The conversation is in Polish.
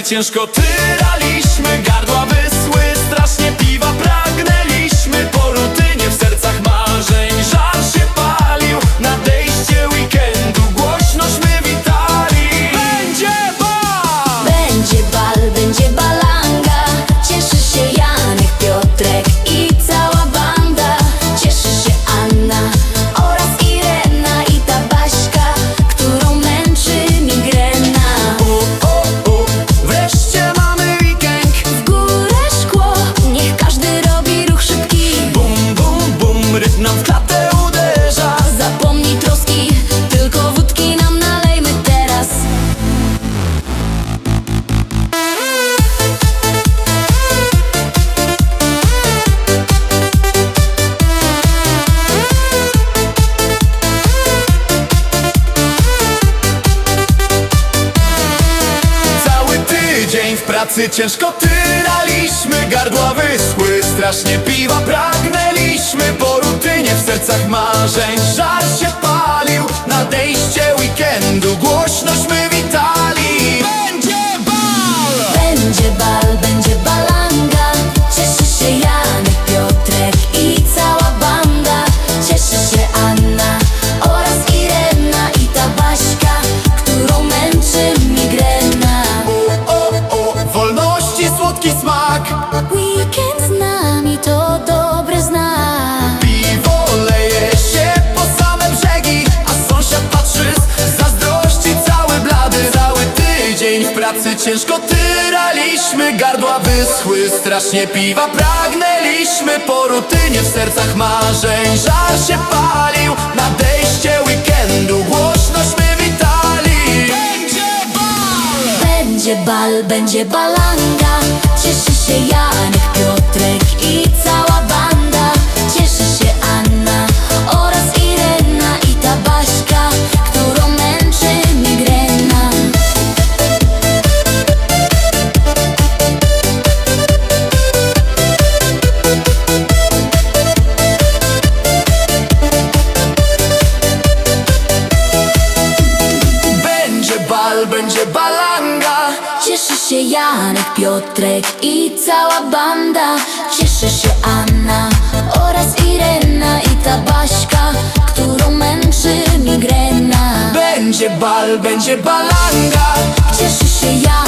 Ciężko tyraliśmy, gardła wysły strasznie w pracy. Ciężko tyraliśmy Gardła wyschły, strasznie piwa pragnęliśmy Po rutynie w sercach marzeń ciężko tyraliśmy Gardła wyschły, strasznie piwa pragnęliśmy. Po rutynie w sercach marzeń żar się palił. Nadejście weekendu głośnośmy witali Będzie bal! Będzie bal, będzie balanga. Cieszy się Janek, Piotrek i cała się Janek, Piotrek i cała banda. Cieszy się Anna oraz Irena i ta Baśka Którą męczy migrena. Będzie bal, będzie balanga. Cieszę się Janek